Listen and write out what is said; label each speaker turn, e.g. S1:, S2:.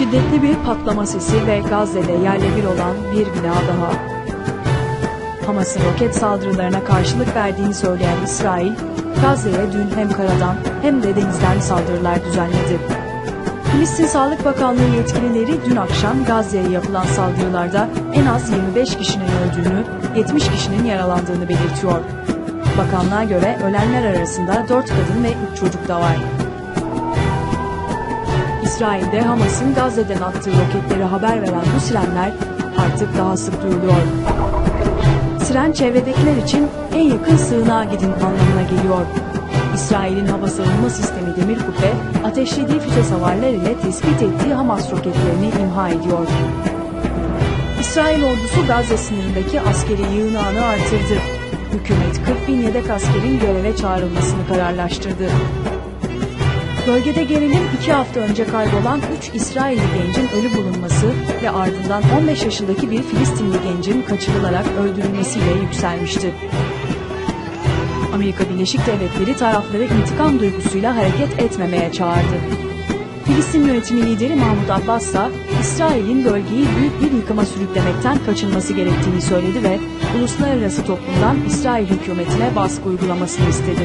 S1: Şiddetli bir patlama sesi ve Gazze'de yerle bir olan bir bina daha. Hamas'ın roket saldırılarına karşılık verdiğini söyleyen İsrail, Gazze'ye dün hem karadan hem de denizden saldırılar düzenledi. Filistin Sağlık Bakanlığı yetkilileri dün akşam Gazze'ye yapılan saldırılarda en az 25 kişinin öldüğünü, 70 kişinin yaralandığını belirtiyor. Bakanlığa göre ölenler arasında 4 kadın ve 3 çocuk da var. İsrail'de Hamas'ın Gazze'den attığı roketleri haber veren bu sirenler artık daha sık duyuluyor. Siren çevredekiler için en yakın sığınağa gidin anlamına geliyor. İsrail'in hava savunma sistemi Demir Kubbe, ateşlediği füze savarlar ile tespit ettiği Hamas roketlerini imha ediyor. İsrail ordusu Gazze sınırındaki askeri yığınağını artırdı. Hükümet 40 bin yedek askerin göreve çağrılmasını kararlaştırdı. Bölgede gerilim iki hafta önce kaybolan 3 İsrailli gencin ölü bulunması ve ardından 15 yaşındaki bir Filistinli gencin kaçırılarak öldürülmesiyle yükselmişti. Amerika Birleşik Devletleri tarafları intikam duygusuyla hareket etmemeye çağırdı. Filistin yönetimi lideri Mahmut Abbas ise İsrail'in bölgeyi büyük bir yıkıma sürüklemekten kaçınması gerektiğini söyledi ve uluslararası toplumdan İsrail hükümetine baskı uygulamasını istedi.